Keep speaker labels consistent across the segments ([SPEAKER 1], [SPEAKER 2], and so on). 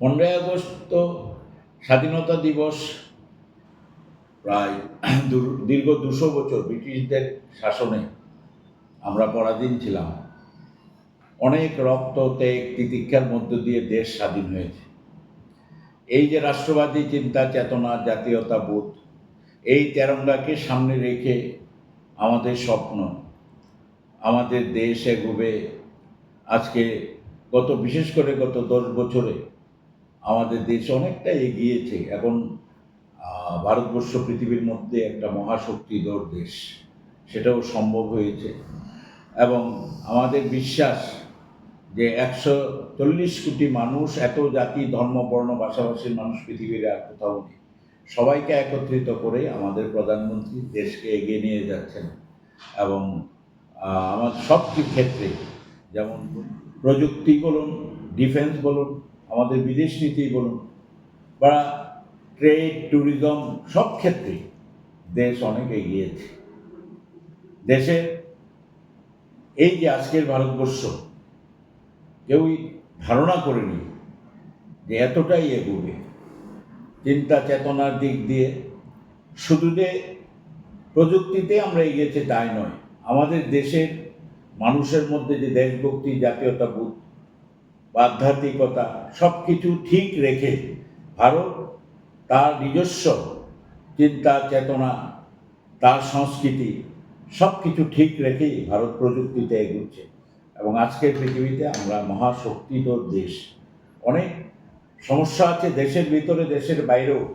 [SPEAKER 1] পনেরোই আগস্ট তো স্বাধীনতা দিবস প্রায় দীর্ঘ দুশো বছর ব্রিটিশদের শাসনে আমরা পরাধীন ছিলাম। অনেক রক্ত, ত্যাগ, তিতিক্ষার মধ্য দিয়ে দেশ স্বাধীন হয়েছে। এই যে রাষ্ট্রবাদী চিন্তা, চেতনা জাতীয়তাবোধ এই তেরঙ্গাকে সামনে রেখে আমাদের স্বপ্ন, আমাদের দেশ এগোবে। আজকে গত, বিশেষ করে গত দশ বছরে আমাদের দেশ অনেকটা এগিয়েছে এখন ভারতবর্ষ পৃথিবীর মধ্যে একটা মহাশক্তিধর দেশ। সেটাও সম্ভব হয়েছে। এবং আমাদের বিশ্বাস যে একশো চল্লিশ কোটি মানুষ, এত জাতি, ধর্ম, বর্ণ, ভাষাভাষীর মানুষ পৃথিবীর আর কোথাও নেই। সবাইকে একত্রিত করে আমাদের প্রধানমন্ত্রী দেশকে এগিয়ে নিয়ে যাচ্ছেন। এবং আমার সব ক্ষেত্রে যেমন প্রযুক্তি বলুন, ডিফেন্স বলুন আমাদের বিদেশ নীতি বলুন বা ট্রেড, ট্যুরিজম, সব ক্ষেত্রে দেশ অনেক এগিয়েছে। দেশের এই যে আজকের ভারতবর্ষ, কেউই ধারণা করেনি যে এতটাই এগোবে। চিন্তা চেতনার দিক দিয়ে শুধু যে প্রযুক্তিতে আমরা এগিয়েছি তাই নয়, আমাদের দেশের মানুষের মধ্যে যে দেশভক্তি জাতীয়তাবোধ আধ্যাত্মিকতা সব কিছু ঠিক রেখে ভারত তার নিজস্ব চিন্তা চেতনা, তার সংস্কৃতি সব কিছু ঠিক রেখেই ভারত প্রযুক্তিতে এগুচ্ছে। এবং আজকের পৃথিবীতে আমরা মহাশক্তিধর দেশ। অনেক সমস্যা আছে দেশের ভিতরে, দেশের বাইরেও।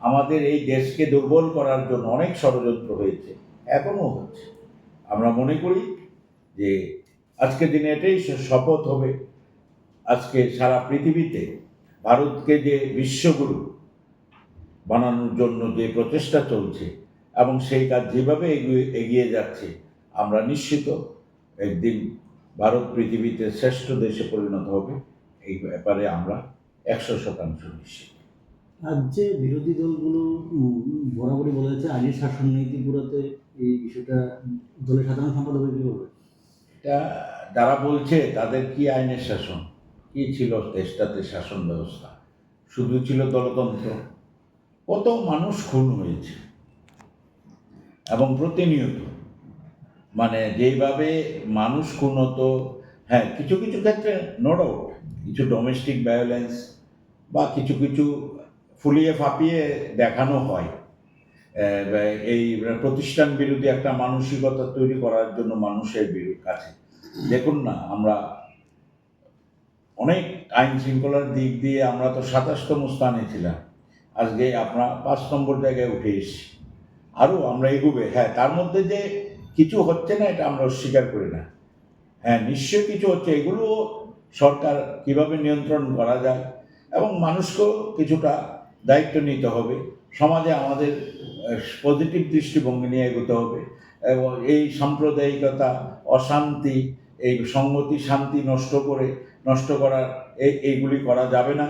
[SPEAKER 1] আমাদের এই দেশকে দুর্বল করার জন্য অনেক ষড়যন্ত্র হয়েছে, এখনও হচ্ছে। আমরা মনে করি যে আজকের দিনে এটাই শপথ হবে। আজকে সারা পৃথিবীতে ভারতকে যে বিশ্বগুরু বানানোর জন্য যে প্রচেষ্টা চলছে এবং সেই কাজ যেভাবে এগিয়ে এগিয়ে যাচ্ছে আমরা নিশ্চিত একদিন ভারত পৃথিবীতে শ্রেষ্ঠ দেশে পরিণত হবে। এই ব্যাপারে আমরা একশো শতাংশ নিশ্চিত।
[SPEAKER 2] রাজ্যে বিরোধী দলগুলো উম, বলা বলেছে আগের শাসন নীতি পুরোতে এই বিষয়টা দলের সাধারণ সম্পাদক কি
[SPEAKER 1] এটা যারা বলছে তাদের কি আইনের শাসন? কি ছিল দেশটাতে শাসন ব্যবস্থা? শুধু ছিল দলতন্ত্র। কত মানুষ খুন হয়েছে। এবং প্রতিনিয়ত। মানে যেইভাবে মানুষ খুন হতো হ্যাঁ কিছু কিছু ক্ষেত্রে নো ডাউট কিছু ডোমেস্টিক ভায়োলেন্স বা কিছু কিছু ফুলিয়ে ফাঁপিয়ে দেখানো হয়। এই প্রতিষ্ঠান বিরোধী একটা মানসিকতা তৈরি করার জন্য মানুষের বিরু- কাছে দেখুন না, আমরা অনেক আইন শৃঙ্খলার দিক দিয়ে আমরা তো সাতাশতম স্থানে ছিলাম। আজকে আমরা পাঁচ নম্বর জায়গায় উঠে এসেছি। আরও আমরা এগুবে। হ্যাঁ তার মধ্যে যে কিছু হচ্ছে না, এটা আমরা অস্বীকার করি না। হ্যাঁ নিশ্চয় কিছু হচ্ছে। এগুলো সরকার কীভাবে নিয়ন্ত্রণ করা যায় এবং মানুষকেও কিছুটা দায়িত্ব নিতে হবে। সমাজে আমাদের পজিটিভ দৃষ্টিভঙ্গি নিয়ে এগোতে হবে এবং এই সাম্প্রদায়িকতা, অশান্তি, এই সংগতি শান্তি নষ্ট করে নষ্ট করার এই, এইগুলি করা যাবে না।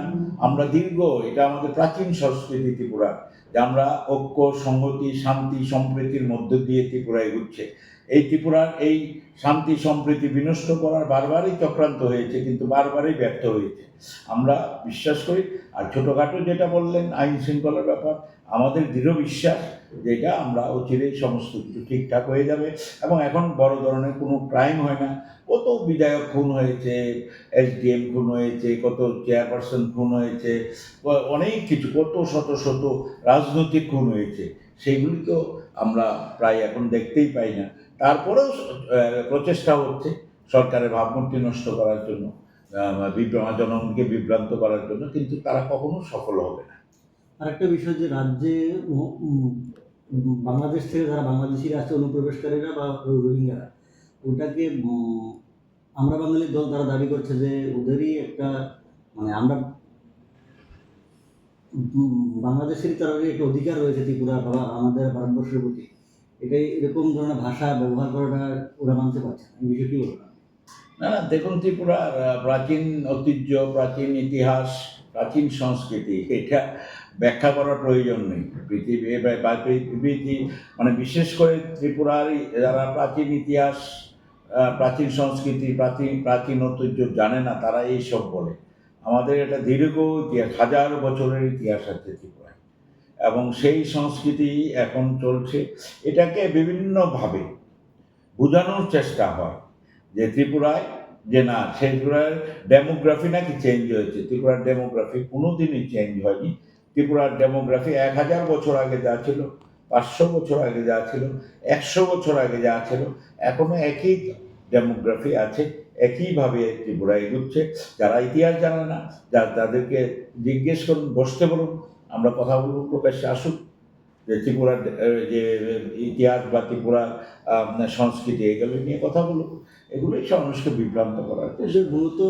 [SPEAKER 1] আমরা দীর্ঘ, এটা আমাদের প্রাচীন সংস্কৃতি ত্রিপুরা, যে আমরা ঐক্য, সংহতি, শান্তি, সম্প্রীতির মধ্য দিয়ে ত্রিপুরা এগুচ্ছে। এই ত্রিপুরার এই শান্তি, সম্প্রীতি বিনষ্ট করার বারবারই চক্রান্ত হয়েছে, কিন্তু বারবারই ব্যর্থ হয়েছে। আমরা বিশ্বাস করি, আর ছোটোখাটো যেটা বললেন, আইন শৃঙ্খলার ব্যাপার, আমাদের দৃঢ় বিশ্বাস, যেটা আমরা অচিরেই সমস্ত কিছু ঠিকঠাক হয়ে যাবে, এবং এখন বড় ধরনের কোনো ক্রাইম হয় না। কত বিধায়ক খুন হয়েছে এসডিএম খুন হয়েছে, কত চেয়ারপারসন খুন হয়েছে, অনেক কিছু, কত শত শত রাজনৈতিক খুন হয়েছে সেইগুলি তো আমরা প্রায় এখন দেখতেই পাই না। তারপরেও প্রচেষ্টা হচ্ছে সরকারের ভাবমূর্তি নষ্ট করার জন্য জনগণকে বিভ্রান্ত করার জন্য, কিন্তু তারা কখনো সফল হবে না।
[SPEAKER 2] আরেকটা বিষয় যে রাজ্যে বাংলাদেশ থেকে যারা বাংলাদেশিরা আছে অনুপ্রবেশকারীরা বা রোহিঙ্গারা, ওটাকে আমরা বাঙালি দল তারা দাবি করছে যে ওদেরই একটা মানে আমরা বাংলাদেশের তাদেরই একটা অধিকার রয়েছে ত্রিপুরা বা আমাদের ভারতবর্ষের প্রতি। এটাই এরকম ধরনের ভাষা ব্যবহার করাটা ওরা মানতে পারছে না। এই বিষয়ে কি বলবেন?
[SPEAKER 1] না না, দেখুন ত্রিপুরার প্রাচীন ঐতিহ্য, প্রাচীন ইতিহাস, প্রাচীন সংস্কৃতি, এটা ব্যাখ্যা করার প্রয়োজন নেই। পৃথিবী পৃথিবী মানে বিশেষ করে ত্রিপুরার যারা প্রাচীন ইতিহাস প্রাচীন সংস্কৃতি, প্রাচীন প্রাচীন ঐতিহ্য জানে না, তারা এইসব বলে। আমাদের একটা দীর্ঘ ইতিহাস, হাজার বছরের ইতিহাস আছে ত্রিপুরায় এবং সেই সংস্কৃতি এখন চলছে। এটাকে বিভিন্নভাবে বোঝানোর চেষ্টা হয় যে ত্রিপুরায় যে না, ত্রিপুরার ডেমোগ্রাফি নাকি চেঞ্জ হয়েছে। ত্রিপুরার ডেমোগ্রাফি কোনো দিনই চেঞ্জ হয়নি। ত্রিপুরার ডেমোগ্রাফি এক হাজার বছর আগে যা ছিল পাঁচশো বছর আগে যা ছিল একশো বছর আগে যা ছিল এখনও একই ডেমোগ্রাফি আছে একইভাবে ত্রিপুরা এগুচ্ছে যারা ইতিহাস জানে না যারা তাদেরকে জিজ্ঞেস করুন বসতে বলুন আমরা কথা বলব প্রকাশ্যে আসুক। যে ত্রিপুরার যে ইতিহাস বা ত্রিপুরার আহ, সংস্কৃতি এগুলো নিয়ে কথা বলুক। এগুলোই সব মানুষকে বিভ্রান্ত করার
[SPEAKER 2] মূলত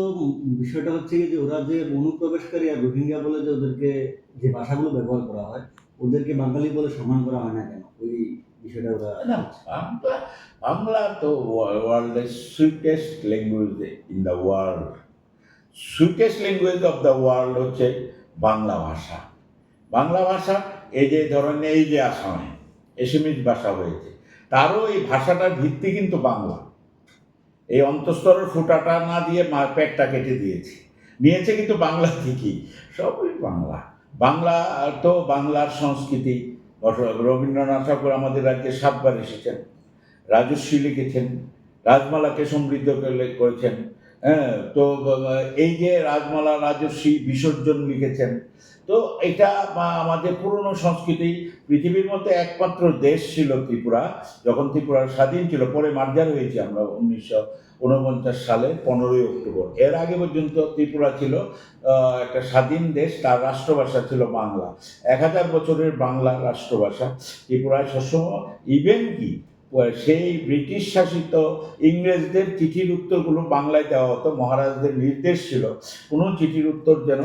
[SPEAKER 2] বিষয়টা হচ্ছে যে ওরা যে অনুপ্রবেশকারী আর রোহিঙ্গা বলে যে ওদেরকে যে ভাষাগুলো ব্যবহার করা হয় ওদেরকে বাঙালি বলে সম্মান করা হয় না কেন? ওই বিষয়টা ওরা
[SPEAKER 1] বাংলা তো ওয়ার্ল্ডের sweetest language in the world sweetest language of the world হচ্ছে বাংলা ভাষা। বাংলা ভাষা এই যে ধরনের, এই যে আসামে এসেমিজ ভাষা হয়েছে, তারও এই ভাষাটার ভিত্তি কিন্তু বাংলা। এই অন্তঃস্তরের ফুটাটা না দিয়ে পেটটা কেটে দিয়েছে। নিয়েছে কিন্তু বাংলা থেকেই সবই বাংলা। বাংলা তো বাংলার সংস্কৃতি। রবীন্দ্রনাথ ঠাকুর আমাদের রাজ্যে সাতবার এসেছেন। রাজস্বী লিখেছেন, রাজমালাকে সমৃদ্ধ করে- করেছেন হ্যাঁ তো এই যে রাজমালা রাজস্বী বিসর্জন লিখেছেন, তো এটা আমাদের পুরনো সংস্কৃতি, পৃথিবীর মধ্যে একমাত্র দেশ ছিল ত্রিপুরা, যখন ত্রিপুরা স্বাধীন ছিল, পরে মার্জার হয়েছে আমরা উনিশশো উনপঞ্চাশ সালে, পনেরোই অক্টোবর। এর আগে পর্যন্ত ত্রিপুরা ছিল একটা স্বাধীন দেশ, তার রাষ্ট্রভাষা ছিল বাংলা। এক হাজার বছরের বাংলা রাষ্ট্রভাষা, ত্রিপুরায় সবসময় ইভেন কি সেই ব্রিটিশ শাসিত ইংরেজদের চিঠির উত্তরগুলো বাংলায় দেওয়া হতো, মহারাজদের নির্দেশ ছিল, কোনো চিঠির উত্তর যেন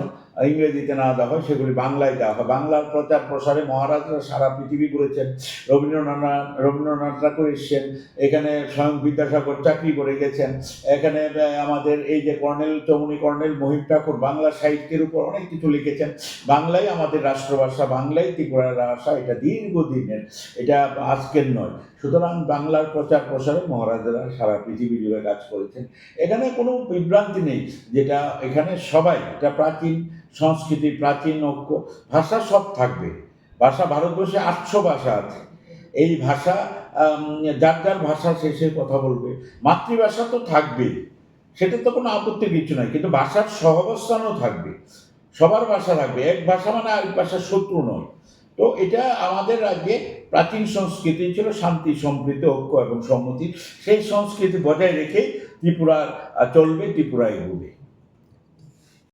[SPEAKER 1] ইংরেজিতে না দেওয়া হয়, সেগুলি বাংলায় দেওয়া হয়। বাংলার প্রচার প্রসারে মহারাজরা সারা পৃথিবী ঘুরেছেন, রবীন্দ্রনাথ রবীন্দ্রনাথ ঠাকুর এসছেন, এখানে স্বয়ং বিদ্যাসাগর চাকরি করে গেছেন, এখানে আমাদের এই যে কর্নেল, চৌমনি কর্নেল মহিম ঠাকুর বাংলা সাহিত্যের উপর অনেক কিছু লিখেছেন। বাংলাই আমাদের রাষ্ট্রভাষা, বাংলাই ত্রিপুরার ভাষা, এটা দীর্ঘদিনের, এটা আজকের নয়। সুতরাং বাংলার প্রচার প্রসারে মহারাজারা সারা পৃথিবী জুড়ে কাজ করেছেন। এখানে কোনো বিভ্রান্তি নেই, যেটা এখানে সবাই, এটা প্রাচীন সংস্কৃতি, প্রাচীন ঐক্য, ভাষা সব থাকবে। ভাষা ভারতবর্ষে আটশো ভাষা আছে। এই ভাষা যার যার ভাষা শেষে কথা বলবে। মাতৃভাষা তো থাকবেই। সেটা তো কোনো আপত্তির কিছু নয়, কিন্তু ভাষার সহাবস্থানও থাকবে। সবার ভাষা থাকবে। এক ভাষা মানে আরেক ভাষার শত্রু নয়। তো এটা আমাদের রাজ্যে প্রাচীন সংস্কৃতি ছিল, শান্তি সম্প্রীতি ঐক্য এবং সম্মতি। সেই সংস্কৃতি বজায় রেখে ত্রিপুরা চলবে ত্রিপুরায় এগোবে